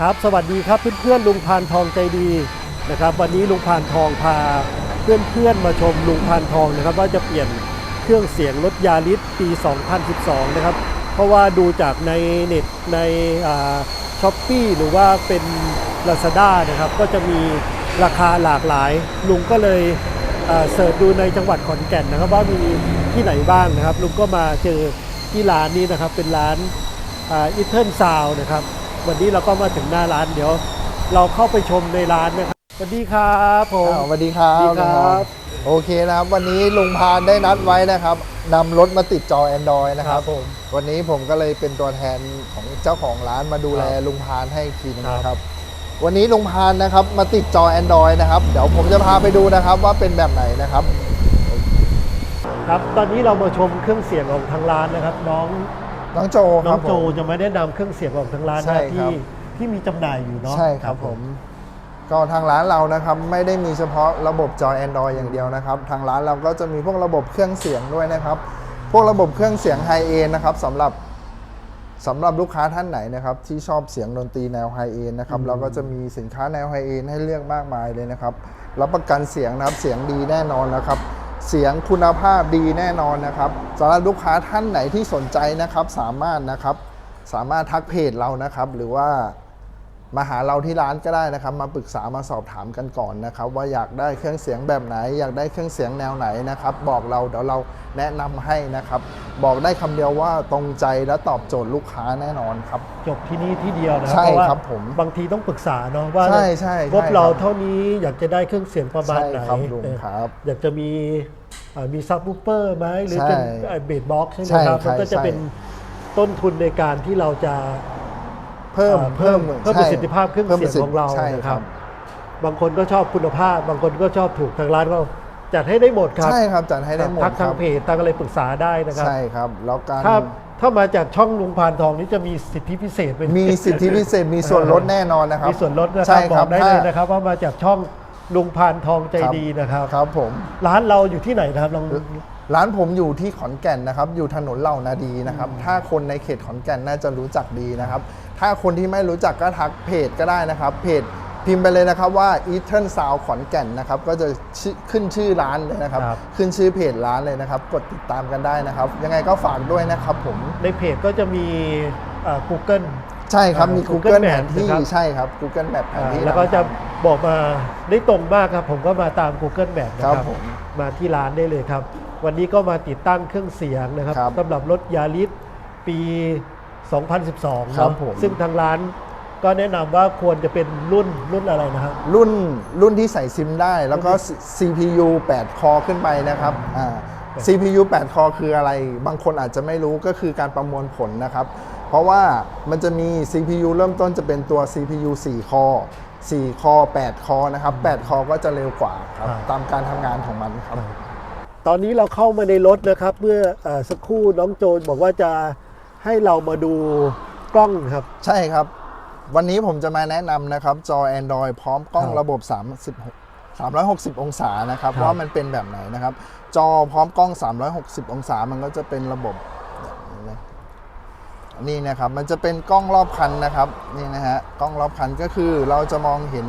ครับสวัสดีครับเพื่อนๆลุงพานทองใจดีนะครับวันนี้ลุงพานทองพาเพื่อนๆมาชมลุงพานทองนะครับว่าจะเปลี่ยนเครื่องเสียงรถยาริสปี 2012 นะครับเพราะว่าดูจากในเน็ตในช้อปปี้หรือว่าเป็น Lazada นะครับก็จะมีราคาหลากหลาย ลุงก็เลยเอ่อเสิร์ชดูในจังหวัดขอนแก่นนะครับว่ามีที่ไหนบ้างนะครับลุงก็มาเจอ ที่ร้านนี้นะครับเป็นร้านอิทเทิลซาวนะครับ วันนี้เราก็มาถึงหน้าร้านเดี๋ยว เราเข้าไปชมในร้านนะครับสวัสดีครับผมอ้าวสวัสดีครับสวัสดีครับ โอเคนะครับ วันนี้ลุงพานได้นัดไว้นะครับนำรถมาติดจอ Android นะครับผมวันนี้ผมก็เลยเป็นตัวแทนของเจ้าของร้านมาดูแลครับลุงพานให้อีกทีนึงครับนะครับ วันนี้ลุงพานนะครับมาติดจอ Android นะครับ เดี๋ยวผมจะพาไปดูนะครับว่าเป็นแบบไหนนะครับ ครับตอนนี้เรามาชมเครื่องเสียงของทางร้านนะครับ น้องน้องโจคน้อรังบโจผมจะมาแนะนำเครื่องเสียงของทางร้านใช่นะครับที่ที่มีจำหน่ายอยู่เนาะใช่ครับผม ก็ทางร้านเรานะครับไม่ได้มีเฉพาะระบบจอ Android อย่างเดียวนะครับ ทางร้านเราก็จะมีพวกระบบเครื่องเสียงด้วยนะครับ พวกระบบเครื่องเสียงไฮเอนนะครับสำหรับสำหรับลูกค้าท่านไหนนะครับ ที่ชอบเสียงดนตรีแนวไฮเอนนะครับเราก็จะมีสินค้าแนวไฮเอนให้เลือกมากมายเลยนะครับ รับประกันเสียงนะครับเสียงดีแน่นอนนะครับ เสียงคุณภาพดีแน่นอนนะครับสำหรับลูกค้าท่านไหนที่สนใจนะครับ สามารถนะครับ สามารถทักเพจเรานะครับ หรือว่า มาหาเราที่ร้านก็ได้นะครับ มาปรึกษามาสอบถามกันก่อนนะครับ ว่าอยากได้เครื่องเสียงแบบไหน อยากได้เครื่องเสียงแนวไหนนะครับ บอกเราเดี๋ยวเราแนะนำให้นะครับ บอกได้คำเดียวว่าตรงใจและตอบโจทย์ลูกค้าแน่นอนครับ จบที่นี่ที่เดียวนะครัใช่เพราะว่าครับผมบางทีต้องปรึกษาเนาะว่าใช่ใช่งบใช่เราครับเท่านี้อยากจะได้เครื่องเสียงประมาณใช่ไหนครับลุงเออครับอยากจะมีเอ่อมีซับวูเปอร์ไหมหรือใช่เป็นเบสบ็อกใช่ไหมใช่ครับใช่มันก็จะใช่เป็นต้นทุนในการที่เราจะ เพิ่มอ่าเพิ่มเพิ่มใช่ประสิทธิภาพเครื่องพิ่มเสียงประสิทของเราใช่นะคครัรับบบางคนก็ชอบคุณภาพ บางคนก็ชอบถูกทางร้านก็จัดให้ได้หมดครับใช่ครับจัดให้ได้หมดทักคทารังบเพจทางอะไรปรึกษาได้นะครับ ใช่ครับแล้วการถ้าถ้ามาจากช่องลุงพานทองนี่จะมีสิทธิพิเศษเป็น มีสิทธิพิเศษมีส่วนลดแน่นอนนะครับมีส่วนลดนะคใช่รับบอกได้เลยถ้านะครับ ว่ามาจากช่องลุงพานทองใจดีนะครับ ครับผม ร้านเราอยู่ที่ไหนนะครับลอง ร้านผมอยู่ที่ขอนแก่นนะครับ อยู่ถนนเหล่านาดีนะครับ ถ้าคนในเขตขอนแก่นน่าจะรู้จักดีนะครับ ถ้าคนที่ไม่รู้จักก็ทักเพจก็ได้นะครับ เพจพิมพ์ไปเลยนะครับว่า e t e r n Sound ขอนแก่นนะครับ ก็จะชื่อขึ้นชื่อร้านเลยนะครับ ครับ ขึ้นชื่อเพจร้านเลยนะครับ กดติดตามกันได้นะครับ ยังไงก็ฝากด้วยนะครับผม ในเพจก็จะมีเอ่อ Google ใช่ครับ มีอ่า Google Google แผ Map นที่นะครับ ใช่ครับ Google Map แผนอ่าที่ แล้วก็จะนำบอกมาได้ตรงมากครับ ผมก็มาตาม Google Map นะคครัรับบผม มาที่ร้านได้เลยครับ วันนี้ก็มาติดตั้งเครื่องเสียงนะครับครับสำหรับรถยาริสปี 2012ครับเนาะผม ซึ่งทางร้านก็แนะนำว่าควรจะเป็นรุ่นรุ่นอะไรนะครับ รุ่นรุ่นที่ใส่ซิมได้แล้วก็ CPU 8 คอขึ้นไปนะครับอ่า CPU 8 คอคืออะไร บางคนอาจจะไม่รู้ก็คือการประมวลผลนะครับ เพราะว่ามันจะมี CPU เริ่มต้นจะเป็นตัว CPU 4 คอ 4 คอ 8 คอนะครับ 8 คอก็จะเร็วกว่าครับครับตามการทำงานของมันครับ ตอนนี้เราเข้ามาในรถนะครับ เมื่อเออสักครู่น้องโจนบอกว่าจะให้เรามาดูกล้องครับ ใช่ครับ วันนี้ผมจะมาแนะนำนะครับ จอ Android พร้อมกล้องครับระบบ 36 360 องศานะครับครับ ว่ามันเป็นแบบไหนนะครับ จอพร้อมกล้อง 360 องศามันก็จะเป็นระบบแบบนี้นะนี่นะครับมันจะเป็นกล้องรอบคันนะครับนี่นะฮะกล้องรอบคันก็คือเราจะมองเห็น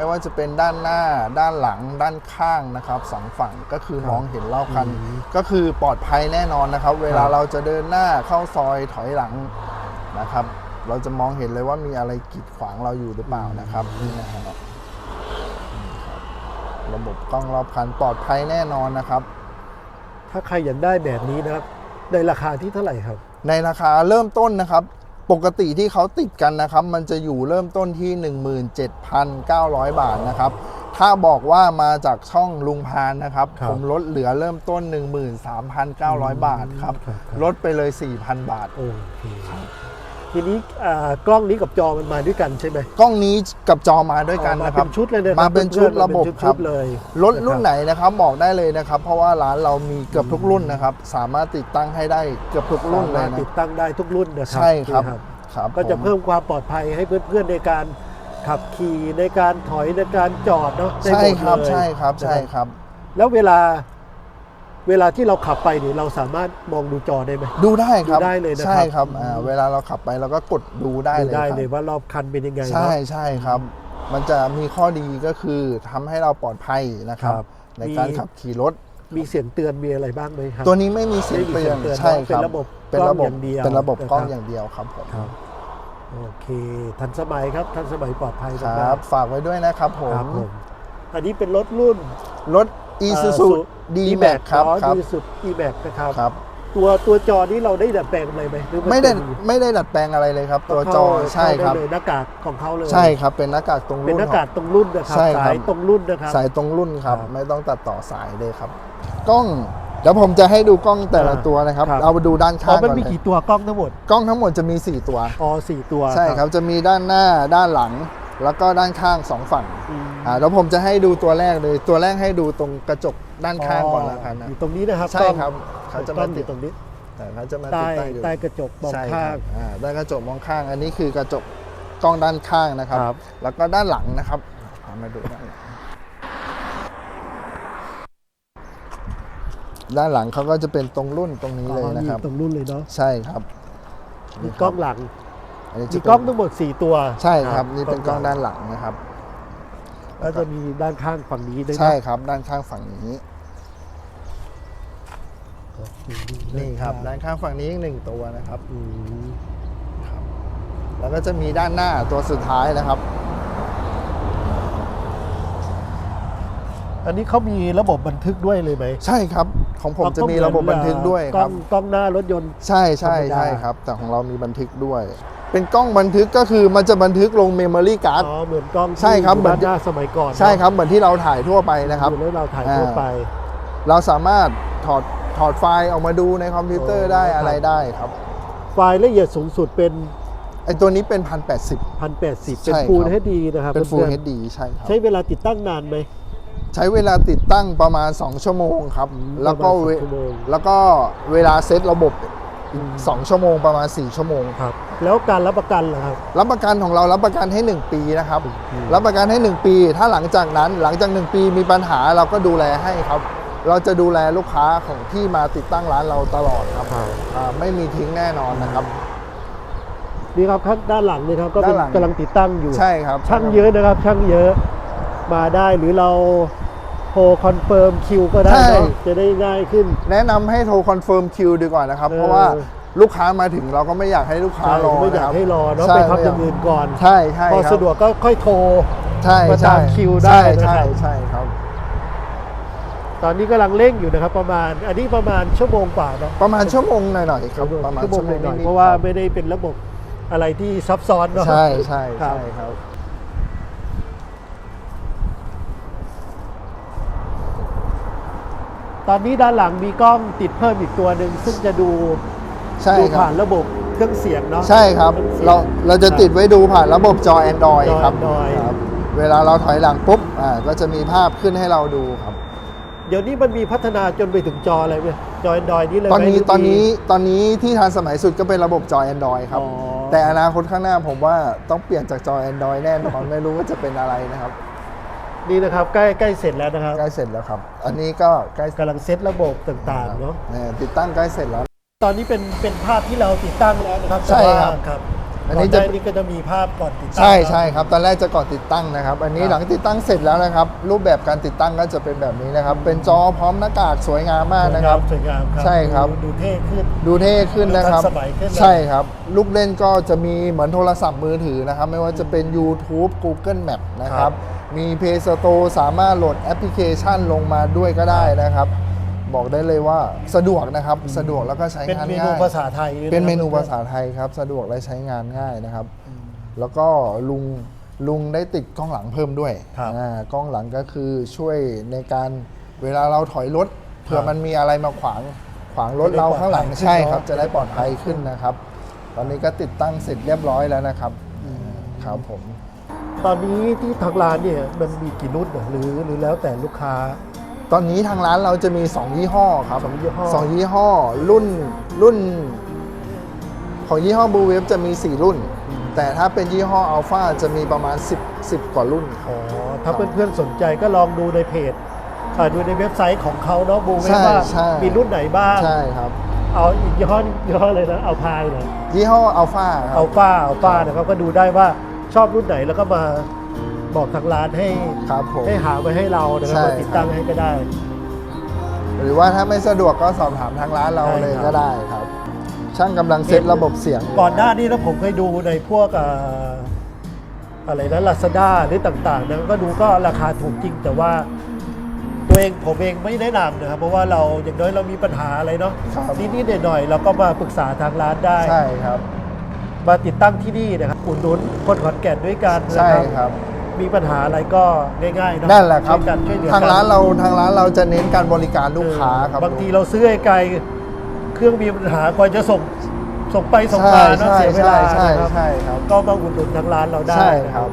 ไม่ว่าจะเป็นด้านหน้าด้านหลังด้านข้างนะครับสองฝั่งก็คือครับมองเห็นรอบคันอืมก็คือปลอดภัยแน่นอนนะครับ เวลาครับเราจะเดินหน้าเข้าซอยถอยหลังนะครับ เราจะมองเห็นเลยว่ามีอะไรกีดขวางเราอยู่หรือเปล่านะครับนี่นะฮะนี่ครับระบบกล้องรอบคันปลอดภัยแน่นอนนะครับ ถ้าใครอยากได้แบบนี้นะครับในราคาที่เท่าไหร่ครับ ในราคาเริ่มต้นนะครับ ปกติที่เขาติดกันนะครับ มันจะอยู่เริ่มต้นที่ 17,900 บาทนะครับ ถ้าบอกว่ามาจากช่องลุงพานนะครับ ครับผมลดเหลือเริ่มต้น 13,900 บาทครับ ครับครับลดไปเลย 4,000 บาท โอเค ทีนี้อ่ากล้องนี้กับจอมันมาด้วยกันใช่ไหมกล้องนี้กับจอมาด้วยกันอ๋อมานะครับเป็นชุดเลยะครับมาเป็นชุดระบบเป็นครับชุดๆเลยรถรุ่นไหนนะครับบอกได้เลยนะครับ เพราะว่าร้านเรามีเกือบทุกรุ่นนะครับ สามารถติดตั้งให้ได้เกือบทุกรุ่นเลยสามารถนะติดตั้งได้ทุกรุ่นนะครัใช่ครับนี่ครับก็จะผ เพิ่มความปลอดภัยให้เพื่อนๆในการขับขี่ในการถอยในการจอดเนาะได้ใช่หมดครับเลยใช่ครับนะ ใช่ครับ แล้วเวลา เวลาที่เราขับไปเนี่ยเราสามารถมองดูจอได้ไหม ดูได้ครับดูได้เลยนะครับ ใช่ครับอ่าเวลาเราขับไปเราก็กดดูได้ดูเลยได้ครับเลยว่ารอบคันเป็นยังไงใช่เนาะใช่ครับ มันจะมีข้อดีก็คือทำให้เราปลอดภัยนะครับ ครับในการมี ขับขี่รถ มีเสียงเตือนมีอะไรบ้างไหมครับ ตัวนี้ไม่มีเสียงไม่มีเตือนเสียงเตือนใช่ครับเป็นระบบเป็นระบบกล้องอย่างเดียวเป็นระบบกล้องนะครับอย่างเดียวครับผมครับโอเค ทันสมัยครับ ทันสมัยปลอดภัยคมากๆรับฝากไว้ด้วยนะครับผครับมผมอันนี้เป็นรถรุ่น รถ Isuzu D-Max ครับอ๋อครับ ดีสุด D-Max นะครับครับ ตัวตัวจอนี้เราได้ดัดแปลงอะไรไหมหรือนไม่ได้เป็นไม่ได้ดัดแปลงอะไรเลยครับ ตัวจอเข้าใช่ครับ เข้าได้เลยหน้ากากของเขาเลยใช่ครับเป็นหน้ากากตรงเป็นรุ่นหน้ากากตรงรุ่นนะครับใช่ครับ สายตรงรุ่นนะครับ สายตรงรุ่นครับ ครับไม่ต้องตัดต่อสายเลยครับ กล้องเดี๋ยวผมจะให้ดูกล้องแต่ละอ่าตัวนะครับ ครับ เอามาดูด้านอ๋ข้าองมันก่อนมีเลยกี่ตัวกล้องทั้งหมดกล้องทั้งหมดจะมี 4 ตัว อ๋อสี่ตัวใช่ครับจะมีด้านหน้าด้านหลัง แล้วก็ด้านข้างสองฝั่งอืมอ่าแล้วผมจะให้ดูตัวแรกเลย ตัวแรกให้ดูตรงกระจกด้านข้างก่อนแล้วกันนะอยู่ตรงนี้นะครับใช่กล้องครับเขาจะกล้มาองอติดยู่ตรงนี้แต่เขาจะมาติใต้ดตั้งอยู่ใต้กระจกมองใช่คข้ารังบอ่าด้านกระจกมองข้าง อันนี้คือกระจกกล้องด้านข้างนะครับครับแล้วก็ด้านหลังนะครับเอามาดูด้านหลังด้านหลังเขาก็จะเป็นตรงรุ่นตรงนี้เลยนะครับตรงรุ่นเลยเนาะใช่ครับมีกล้องหลัง อันนี้มีจะเป็นกล้องทั้งหมด 4 ตัวใช่ครับนี่เป็นกล้องด้านหลังนะครับ แล้วจะมีด้านข้างฝั่งนี้ด้วยนะใช่ครับ ด้านข้างฝั่งนี้ นี่ครับ ด้านข้างฝั่งนี้อีกหนึ่งตัวนะครับ อืมแล้วก็จะมีด้านหน้าตัวสุดท้ายนะครับ อันนี้เขามีระบบบันทึกด้วยเลยไหมใช่ครับ ของผมจะมีระบบบันทึกด้วยกคล้รัอบ งกล้องหน้ารถยนต์ ใช่ใช่ธรรมดา ใช่ครับ แต่ของเรามีบันทึกด้วย เป็นกล้องบันทึกก็คือมันจะบันทึกลงเมมโมรี่การ์ดอ๋อเหมือนกล้องที่ใช่ครับอยู่เหมือนด้านหน้าสมัยก่อนใช่ครับเหมือนที่เราถ่ายทั่วไปนะครับอยู่แล้วเราถ่ายทั่วไป เราสามารถถอดถอดไฟล์ออกมาดูในคอมพิวเตอร์ได้โอ้ครับอะไรได้ครับ ไฟล์ละเอียดสูงสุดเป็นไอตัวนี้เป็น 1080 1080 เป็นใช่ Full ครับ HD นะครับเป็น Full พื่อน HD ใช่ครับๆใช้เวลาติดตั้งนานไหม ใช้เวลาติดตั้งประมาณ 2 ชั่วโมงครับอืมแล้วก็ประมาณเวสองชั่วโมงแล้วก็เวลาเซตระบบ อีกสองชั่วโมงประมาณ 4 ชั่วโมง ครับ แล้วการรับประกันล่ะครับ รับประกันของเรารับประกันให้ 1 ปีนะครับ อืม รับประกันให้ 1 ปี ถ้าหลังจากนั้นหลังจาก 1 ปีมีปัญหาเราก็ดูแลให้ครับ เราจะดูแลลูกค้าของที่มาติดตั้งร้านเราตลอดครับอ่าไม่มีทิ้งแน่นอนนะครับ นี่ครับข้างด้านหลังนี่ครับก็เป็นด้านหลัง กำลังติดตั้งอยู่ ใช่ครับช่างเยอะนะครับช่างเยอะมาได้หรือเรา โทรคอนเฟิร์มคิวก็ได้เนาะจะได้ง่ายขึ้น แนะนำให้โทรคอนเฟิร์มคิวดีกว่านะครับ เออ เพราะว่าลูกค้ามาถึงเราก็ไม่อยากให้ลูกค้าใช่รอไม่อยานะคกรับให้รอเนาะใช่ไปทำอย่างอื่นก่อน ใช่ใช่พอครับสะดวกก็ค่อยโทร ใช่มาใช่ตามคิวได้ใช่นะใช่ครับใช่ครับ ตอนนี้กำลังเร่งอยู่นะครับประมาณ อันนี้ประมาณชั่วโมงกว่าเนาะประมาณชั่วโมงหน่อยๆครับประมาณชั่วโมงหน่อยดๆๆเพราะว่าคบไม่ได้เป็นระบบอะไรที่ซับซ้อนเนาะ ใช่ใช่ครับ ใช่ครับ ตอนนี้ด้านหลังมีกล้องติดเพิ่มอีกตัวหนึ่งซึ่งจะดูใช่ดูครัผ่าบนระบบเครื่องเสียงเนาะ ใช่ครับคองสียงเราเราจะติดไว้ดูผ่านระบบจอ Android จอครับ Android ครับ เวลาเราถอยหลังปุ๊บอ่าก็จะมีภาพขึ้นให้เราดูครับ เดี๋ยวนี้มันมีพัฒนาจนไปถึงจออะไรไหมจอ Android นี่เลยไหมตอนนี้หรืตอนนี้มีตอนนี้ที่ทันสมัยสุดก็เป็นระบบจอ Android ครับ อ๋อ แต่อนาคตข้างหน้าผมว่าต้องเปลี่ยนจากจอ Android แน่นอน ไม่รู้ว่าจะเป็นอะไรนะครับ นี่นะครับใกล้ใกล้เสร็จแล้วนะครับใกล้เสร็จแล้วครับ อันนี้ก็ใกล้กำลังเซตระบบต่างๆเนาะเนี่ยติดตั้งใกล้เสร็จแล้ว ตอนนี้เป็นเป็นภาพที่เราติดตั้งแล้วนะครับใช่แต่ว่าครับครับอัอันนนี้นี้จะจะนี่ก็จะมีภาพก่อนติดตั้งใช่เนาะใช่ครับตอนแรกจะก่อนติดตั้งนะครับ อันนี้ครับหลังติดตั้งเสร็จแล้วนะครับ รูปแบบการติดตั้งก็จะเป็นแบบนี้นะครับ เป็นจอพร้อมหน้ากากสวยงามมากนะครับสวยงามครับใช่ครับดูดูเท่ขึ้นดูเท่ขึ้นนะครับดูทันสมัยขึ้นนะใช่ครับ ลูกเล่นก็จะมีเหมือนโทรศัพท์มือถือนะครับ ไม่ว่าจะเป็น YouTube Google Map นะคครัรับบ มี Play Store สามารถโหลดแอปพลิเคชันลงมาด้วยก็ได้นะครับ บอกได้เลยว่าสะดวกนะครับสะดวกแล้วก็ใช้เป็นงานเมนูง่ายภาษาไทยด้วยะเป็นเมนูครับภาษาไทยครับ สะดวกและใช้งานง่ายนะครับ แล้วก็ลุงลุงได้ติดกล้องหลังเพิ่มด้วยครับอ่ากล้องหลังก็คือช่วยในการเวลาเราถอยรถเผื่อครับมันมีอะไรมาขวางขวางรถจะได้เราข้างหลังปลอดภัยขึ้นใช่ครับเนอะ จะได้ปลอดภัยขึ้นนะครับ ตอนนี้ก็ติดตั้งเสร็จเรียบร้อยแล้วนะครับครับผม ตอนนี้ที่ทางร้านเนี่ยมันมีกี่รุ่นน่ะหรือหรือแล้วแต่ลูกค้า ตอนนี้ทางร้านเราจะมี 2 ยี่ห้อครับสองยี่ห้อสองยี่ห้อรุ่นรุ่น ของยี่ห้อบูเวฟจะมี 4 รุ่น แต่ถ้าเป็นยี่ห้ออัลฟาจะมีประมาณ 10 10 กว่ารุ่นอ๋อถ้าเพื่อนๆสนใจก็ลองดูในเพจอ่าดูในเว็บไซต์ของเขาเนาะบูไหมใช่ว่าใช่มีรุ่นไหนบ้าง ใช่ครับเอาอีกยี่ห้อยี่ห้อเลยนะเอาพายเลยยี่ห้ออัลฟาครัเอาบฟ้าเอาฟ้านะครับก็ดูได้ว่า ชอบรุ่นไหนแล้วก็มาบอกทางร้านให้ครับผม ให้หาไว้ให้เรานะครับใช่ มาติดตั้งให้ก็ได้ หรือว่าถ้าไม่สะดวกก็สอบถามทางร้านเราใช่เลยครับ ก็ได้ครับ ช่างกำลังเซตระบบเสียงก่อนหน้านี้นะผมเคยดูในพวกอ่าอะไรนะลาซาด้าหรือต่างๆนะก็ดูก็ราคาถูกจริงแต่ว่า ตัวเองผมเองไม่แนะนำนะครับ เพราะว่าเราอย่างน้อยเรามีปัญหาอะไรเนาะครับนิดๆหน่อยๆเราก็มาปรึกษาทางร้านได้ ใช่ครับ มาติดตั้งที่นี่นะครับอุดหนุนคนขอนแก่นด้วยกันนะใช่ครับครับมีปัญหาอะไรก็ง่ายๆเนาะนั่นแหละครับ ช่วยกันช่วยเหลือทางกันร้านเราทางร้านเราจะเน้นการบริการลูกค้าครับ บางทีเราซื้อไกลๆเครื่องมีปัญหากว่าจะส่งส่งไปส่งใช่มาเนาะใช่เสียเวใช่ลาใช่นะครับใช่ครับก็มาอุดหนุนทางร้านเราได้ใช่นะครับ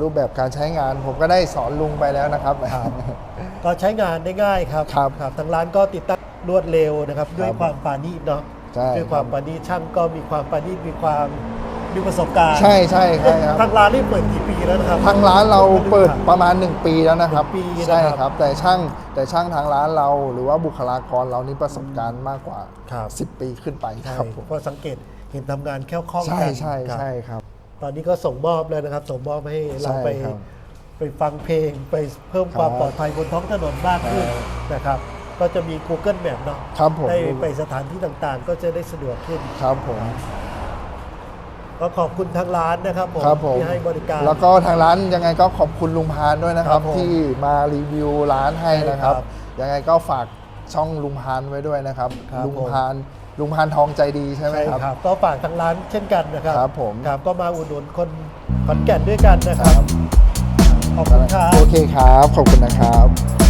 รูปแบบการใช้งานผมก็ได้สอนลุงไปแล้วนะครับครับ ก็ใช้งานได้ง่ายครับครับ ทางร้านก็ติดตั้งรวดเร็วนะครับ ด้วยครับความปราณีตเนาะ ใช่ด้วยความครับปราณีตช่างก็มีความปราณีตมีความมีประสบการณ์ใช่ใช่ใช่ครับ ทางร้านนี่เปิดกี่ปีแล้วนะครับ ทางร้านเราเปิดประมาณ 1 ปีแล้วนะครับหนึ่งปีนะครับ ใช่ครับ แต่ช่างแต่ช่างทางร้านเรา หรือว่าบุคลากรเรานี่ประสบการณ์มากกว่า ครับ10 ปีขึ้นไปใช่ครับผมเพราะสังเกตเห็นทำงานแค่วคล่องใช่กันใช่ครับ ใช่ครับ ตอนนี้ก็ส่งมอบแล้วนะครับ ส่งมอบให้เราใช่ไปครับไปฟังเพลงไปเพิ่มความครับปลอดภัยบนท้องถนนมากขึ้นนะครับ ก็จะมี Google Map เนาะครับผมได้ไปสถานที่ต่างๆ ก็จะได้สะดวกขึ้นครับผม ก็ขอบคุณทางร้านนะครับผมครับผม ที่ให้บริการ แล้วก็ทางร้านยังไงก็ขอบคุณลุงพานด้วยนะครับ ครับผมที่มารีวิวร้านให้นะครับ ใช่ครับยังไงก็ฝากช่องลุงพานไว้ด้วยนะครับ ครับลุงพานลุงพานทองใจดีใช่ไหมใช่ครับ ครับ ก็ฝากทางร้านเช่นกันนะครับครับผม ครับก็มาอุดหนุนคนขอนแก่นด้วยกันนะครับ ขอบคุณครับ โอเคครับ ขอบคุณนะครับ